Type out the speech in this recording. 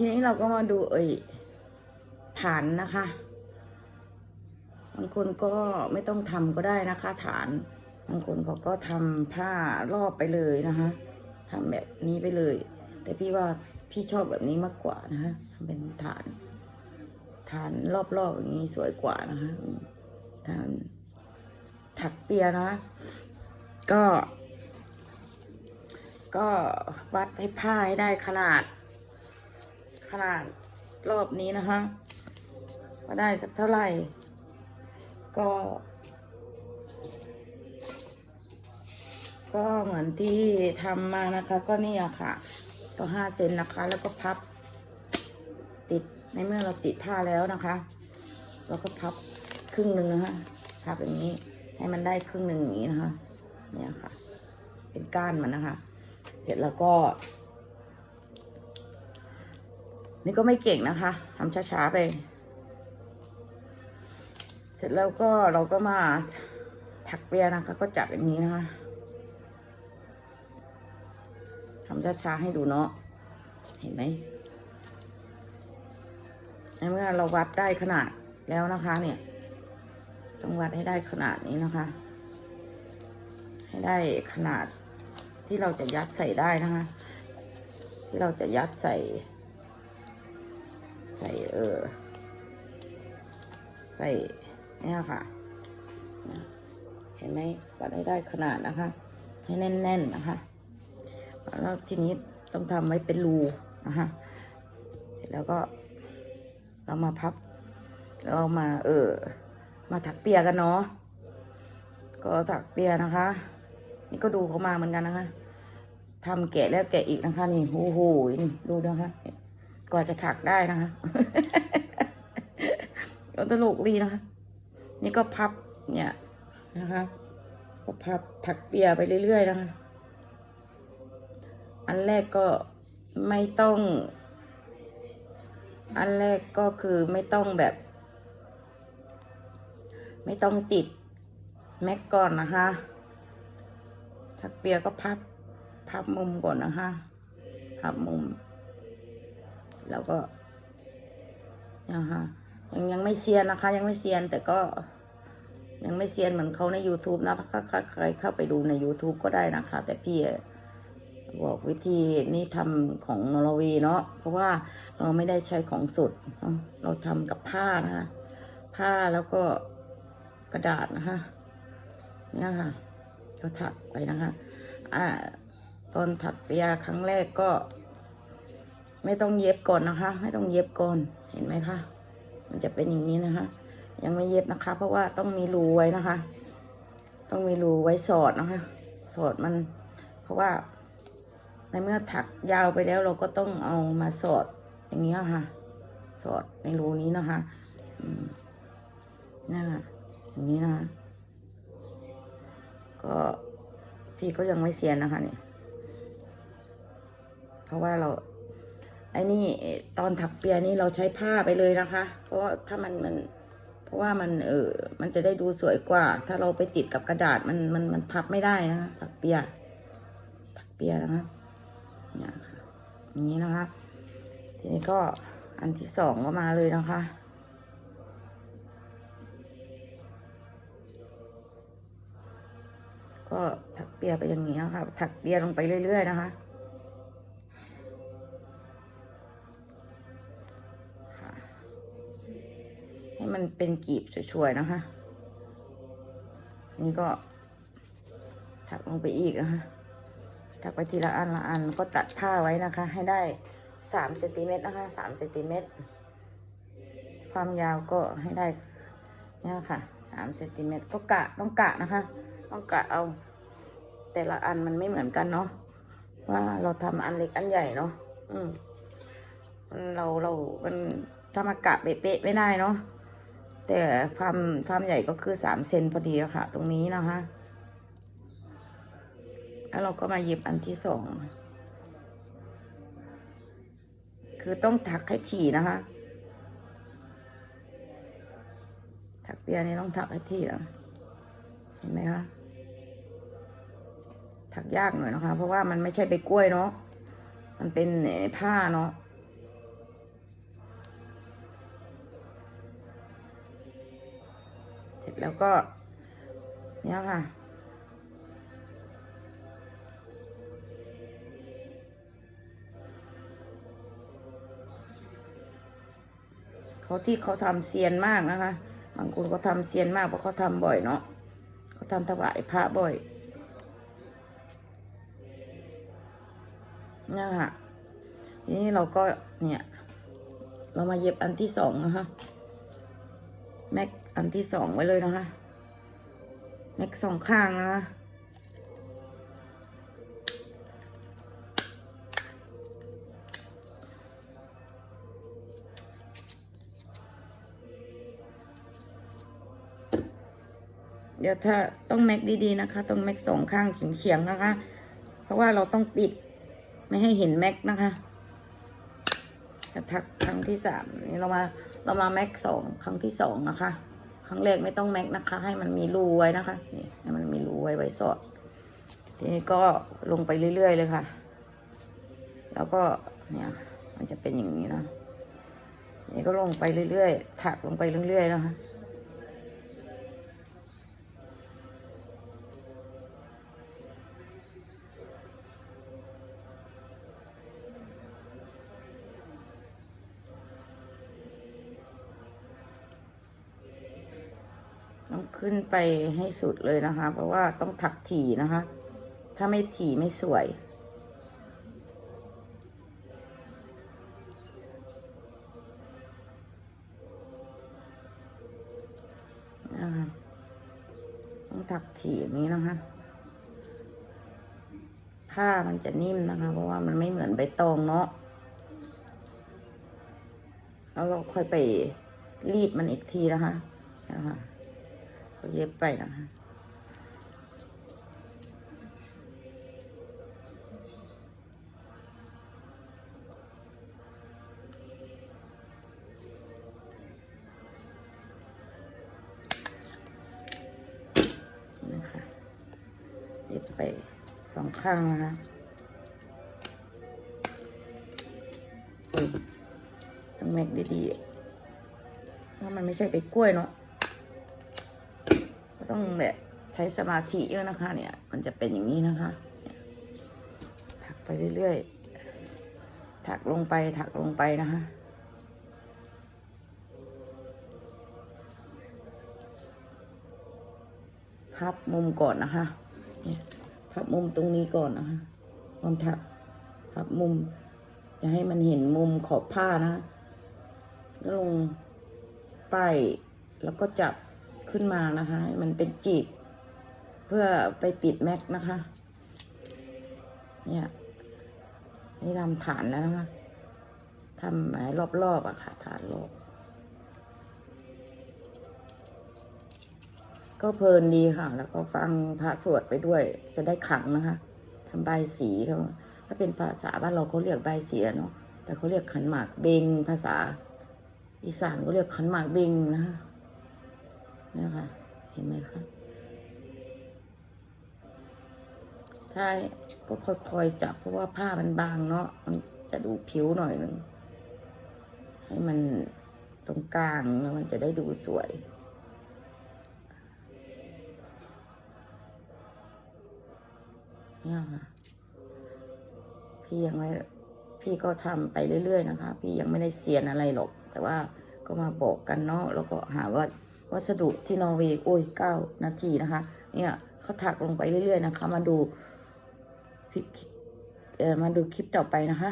ทีนี้เราก็มาดูเอ่ยฐานนะคะ บางคนก็ไม่ต้องทำก็ได้นะคะ ฐานบางคนเขาก็ทำผ้ารอบไปเลยนะคะทำแบบนี้ไปเลย แต่พี่ว่าพี่ชอบแบบนี้มากกว่านะคะทำเป็นฐานฐานรอบๆอย่างนี้สวยกว่านะคะฐานถักเปียนะะก็ ก็วัดให้ผ้าให้ได้ขนาด ขนาดรอบนี้นะคะว่าได้สักเท่าไหร่ ก็ ก็เหมือนที่ทำมานะคะ ก็นี่อะค่ะ ก็ห้าเซนนะคะ แล้วก็พับ ติดในเมื่อเราติดผ้าแล้วนะคะเราก็พับครึ่งหนึ่งนะคะพับอย่างนี้ ให้มันได้ครึ่งหนึ่งอย่างนี้นะคะ เนี่ยค่ะ เป็นก้านมันนะคะ เสร็จแล้วก็ นี่ก็ไม่เก่งนะคะทำช้าๆไป เสร็จแล้วก็เราก็มาถักเปียนะคะ ก็จับอย่างนี้นะคะทำช้าๆให้ดูเนาะเห็นไหมในเมื่อเราวัดได้ขนาดแล้วนะคะเนี่ยต้องวัดให้ได้ขนาดนี้นะคะ ให้ได้ขนาดที่เราจะยัดใส่ได้นะคะ ที่เราจะยัดใส่ ใส่เออ ใส่เนี่ยค่ะ เห็นไหมวัดให้ได้ขนาดนะคะ ให้แน่น ๆนะคะ แล้วทีนี้ต้องทำไว้เป็นรูนะคะแล้วก็เรามาพับ เรามาเออ มาถักเปียกันเนาะ ก็ถักเปียนะคะ นี่ก็ดูเขามาเหมือนกันนะคะทำแกะแล้วแกะอีกนะคะ นี่โอ้โหนี่ดูนะคะ กว่าจะถักได้นะคะก็ตลกดีนะคะ นี่ก็พับเนี่ยนะคะก็พับถักเปียไปเรื่อยๆนะคะ อันแรกก็ไม่ต้อง อันแรกก็คือไม่ต้องแบบ ไม่ต้องติดแม็กก่อนนะคะ ถักเปียก็พับ พับมุมก่อนนะคะ พับมุม แล้วก็นะคะยังยังไม่เซียนนะคะ ยังไม่เซียนแต่ก็ ยังไม่เซียนเหมือนเขาใน YouTube นะถ้าใครเข้าไปดูใน YouTube ก็ได้นะคะ แต่พี่บอกวิธีนี่ทำของนอร์เวย์เนาะเพราะว่าเราไม่ได้ใช้ของสดเนาะเราทำกับผ้านะคะ ผ้าแล้วก็กระดาษนะคะเนี่ยค่ะก็ถักไปนะคะอ่าตอนถักเปียครั้งแรกก็ ไม่ต้องเย็บก่อนนะคะ ไม่ต้องเย็บก่อนเห็นไหมคะ มันจะเป็นอย่างนี้นะคะ ยังไม่เย็บนะคะ เพราะว่าต้องมีรูไว้นะคะ ต้องมีรูไว้สอดนะคะ สอดมัน เพราะว่าในเมื่อถักยาวไปแล้วเราก็ต้องเอามาสอดอย่างนี้ค่ะ สอดในรูนี้นะคะนี่ค่ะอย่างนี้นะคะ ก็พี่ก็ยังไม่เซียนนะคะนี่เพราะว่าเรา อ้นี่ตอนถักเปียนี่เราใช้ผ้าไปเลยนะคะ เพราะว่าถ้ามันมัน เพราะว่ามันเออมันจะได้ดูสวยกว่า ถ้าเราไปติดกับกระดาษมันมันมันพับไม่ได้นะคะถักเปียถักเปียนะคะเนี่ยค่ะอย่างนี้นะคะ ทีนี้ก็อันที่สองก็มาเลยนะคะก็ถักเปียไปอย่างนี้ค่ะถักเปียลงไปเรื่อย ๆ นะคะ มันเป็นกีบสวยๆนะคะนี่ก็ ถักลงไปอีกนะคะถักไปทีละอันละอันก็ตัดผ้าไว้นะคะ ให้ได้สามเซนติเมตรนะคะสามเซนติเมตรความยาวก็ให้ได้เนี่ยค่ะสามเซนติเมตรก็กะต้องกะนะคะ ต้องกะเอา แต่ละอันมันไม่เหมือนกันเนาะว่าเราทำอันเล็กอันใหญ่เนาะอืมเราเรามันถ้ามากะเป๊ะๆไม่ได้เนาะ แต่ความความใหญ่ก็คือสามเซนพอดีค่ะ ตรงนี้นะคะ แล้วเราก็มาหยิบอันที่สอง คือต้องถักให้ถี่นะคะ ถักเปียนี่ต้องถักให้ถี่นะเห็นไหมคะ ถักยากหน่อยนะคะ เพราะว่ามันไม่ใช่ใบกล้วยเนาะ มันเป็นผ้าเนาะ แล้วก็ เนี่ยค่ะ เขาที่เขาทำเซียนมากนะคะ บางคนเขาทำเซียนมากเพราะเขาทำบ่อยเนาะเขาทำถวายพระบ่อยเนี่ยค่ะทีนี้เราก็เนี่ย เรามาเย็บอันที่สองนะคะ แม็กอันที่สองไว้เลยนะคะ แม็กสองข้างนะคะเดี๋ยวถ้าต้องแม็กดีๆนะคะ ต้องแม็กสองข้างเฉียงๆนะคะ เพราะว่าเราต้องปิดไม่ให้เห็นแม็กนะคะจะ ทักครั้งที่สามนี่เรามาเรามาแม็กสองครั้งที่สองนะคะ ครั้งแรกไม่ต้องแม็กนะคะ ให้มันมีรูไว้นะคะนี่ให้มันมีรูไว้ไว้สอดทีนี้ก็ลงไปเรื่อยๆเลยค่ะ แล้วก็เนี่ยมันจะเป็นอย่างนี้นะนี่ก็ลงไปเรื่อยๆถักลงไปเรื่อยๆนะคะ ต้องขึ้นไปให้สุดเลยนะคะ เพราะว่าต้องถักถี่นะคะ ถ้าไม่ถี่ไม่สวย นะคะต้องถักถี่อย่างนี้นะคะ ผ้ามันจะนิ่มนะคะ เพราะว่ามันไม่เหมือนใบตองเนาะแล้วเราค่อยไปรีดมันอีกทีนะคะนะคะ เย็บไปนะคะนะคะเย็บไปสองข้างนะคะอุ้ยต้องแม็กดีๆเพราะมันไม่ใช่ไปกล้วยเนาะ ต้องแบบใช้สมาธิเยอะนะคะ เนี่ย มันจะเป็นอย่างนี้นะคะถักไปเรื่อยๆ ถักลงไปถักลงไปนะคะพับมุมก่อนนะคะพับมุมตรงนี้ก่อนนะคะตอนถักพับมุมจะให้มันเห็นมุมขอบผ้านะะแล้วลงป้ายแล้วก็จับ ขึ้นมานะคะ มันเป็นจีบ เพื่อไปปิดแม็กนะคะ เนี่ย นี่ทำฐานแล้วนะคะทำหมายรอบๆอะค่ะ ฐานรอบก็เพลินดีค่ะ แล้วก็ฟังพระสวดไปด้วย จะได้ขังนะคะทำใบสีเขาถ้าเป็นภาษาบ้านเราเขาเรียกใบายสีอะเนาะแต่เขาเรียกขันหมากเบงภาษา อีสานก็เรียกขันหมากเบงนะคะ เนี่ยค่ะ เห็นไหมคะถ้าก็ค่อยๆจับเพราะว่าผ้ามันบางเนาะมันจะดูผิวหน่อยหนึ่งให้มันตรงกลางแล้วมันจะได้ดูสวยเนี่ยค่ะ พี่ยังไม่พี่ก็ทำไปเรื่อยๆนะคะ พี่ยังไม่ได้เซียนอะไรหรอก แต่ว่าก็มาบอกกันเนาะแล้วก็หาว่า วัสดุที่นอร์เวย์โอ้ยเก้านาทีนะคะ เนี่ยเขาถักลงไปเรื่อยๆนะคะ มาดูคลิปมาดูคลิปต่อไปนะคะ